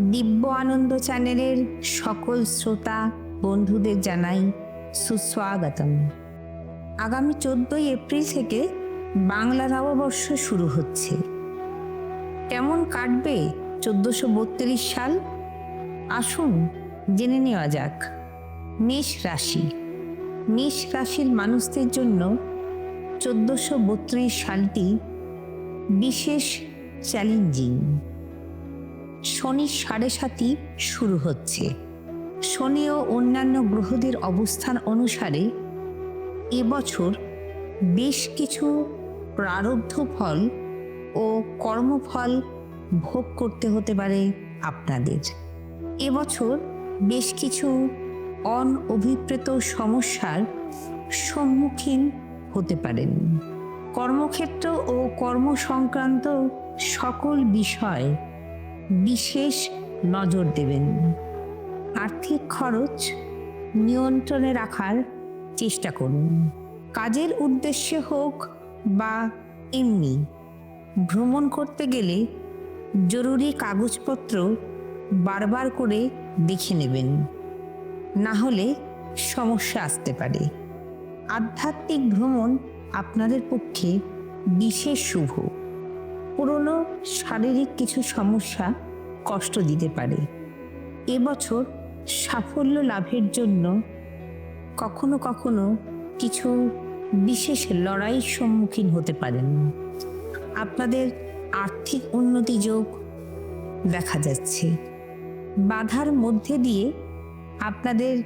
দিব্য আনন্দ চ্যানেলের সকল শ্রোতা বন্ধুদের জানাই সুস্বাগতম। আগামী চোদ্দই এপ্রিল থেকে বাংলা নববর্ষ শুরু হচ্ছে। কেমন কাটবে চোদ্দশো বত্রিশ সাল? আসুন জেনে নেওয়া যাক। মেষ রাশি। মেষ রাশির মানুষদের জন্য চোদ্দশো বত্রিশ সালটি বিশেষ চ্যালেঞ্জিং। শনি সাড়ে সাতই শুরু হচ্ছে। শনি ও অন্যান্য গ্রহদের অবস্থান অনুসারে এবছর বেশ কিছু প্রারব্ধ ফল ও কর্মফল ভোগ করতে হতে পারে আপনাদের। এবছর বেশ কিছু অনঅভিপ্রেত সমস্যার সম্মুখীন হতে পারেন। কর্মক্ষেত্র ও কর্ম সংক্রান্ত সকল বিষয় বিশেষ নজর দেবেন। আর্থিক খরচ নিয়ন্ত্রণে রাখার চেষ্টা করুন। কাজের উদ্দেশ্যে হোক বা এমনি, ভ্রমণ করতে গেলে জরুরি কাগজপত্র বারবার করে দেখে নেবেন। না হলে সমস্যা আসতে পারে। আধ্যাত্মিক ভ্রমণ আপনাদের পক্ষে বিশেষ শুভ। পুরনো শারীরিক কিছু সমস্যা কষ্ট দিতে পারে। এবছর সাফল্য লাভের জন্য কখনো কখনো কিছু বিশেষ লড়াইয়ের সম্মুখীন হতে পারেন। আপনাদের আর্থিক উন্নতি যোগ দেখা যাচ্ছে। বাধার মধ্যে দিয়ে আপনাদের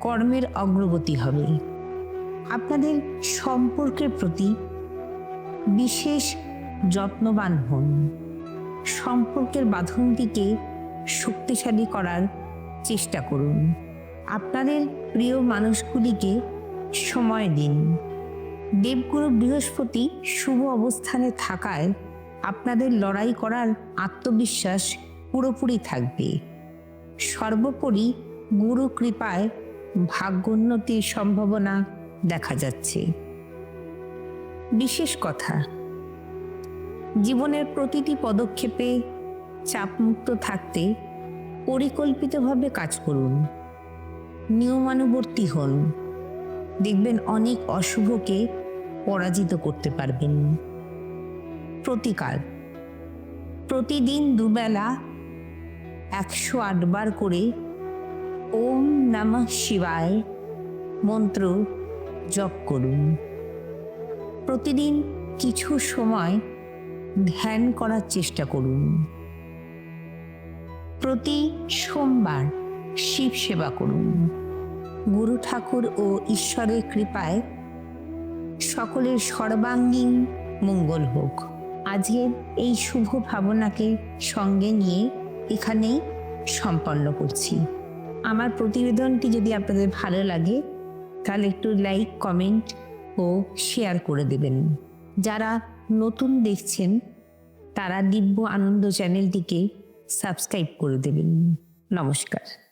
কর্মের অগ্রগতি হবে। আপনাদের সম্পর্কের প্রতি বিশেষ যত্নবান হন। সম্পর্কের বাঁধনটিকে শক্তিশালী করার চেষ্টা করুন। আপনাদের প্রিয় মানুষগুলিকে সময় দিন। দেবগুরু বৃহস্পতি শুভ অবস্থানে থাকায় আপনাদের লড়াই করার আত্মবিশ্বাস পুরোপুরি থাকবে। সর্বোপরি গুরু কৃপায় ভাগ্যোন্নতির সম্ভাবনা দেখা যাচ্ছে। বিশেষ কথা জীবনের প্রতিটি পদক্ষেপে চাপমুক্ত থাকতে পরিকল্পিতভাবে কাজ করুন। নিয়মানুবর্তী হন। দেখবেন অনেক অশুভকে পরাজিত করতে পারবেন। প্রতিকার। প্রতিদিন দুবেলা একশো আটবার করে ওম নমঃ শিবায় মন্ত্র জপ করুন। প্রতিদিন কিছু সময় ধ্যান করার চেষ্টা করুন। প্রতি সোমবার শিব সেবা করুন। গুরু ঠাকুর ও ঈশ্বরের কৃপায় সকলের সর্বাঙ্গীন মঙ্গল হোক। আজকের এই শুভ ভাবনাকে সঙ্গে নিয়ে এখানেই সম্পন্ন করছি। আমার প্রতিবেদনটি যদি আপনাদের ভালো লাগে, তাহলে একটু লাইক কমেন্ট ও শেয়ার করে দেবেন। যারা নতুন দেখছেন তারা দিব্য আনন্দ চ্যানেলটিকে সাবস্ক্রাইব করে দেবেন। নমস্কার।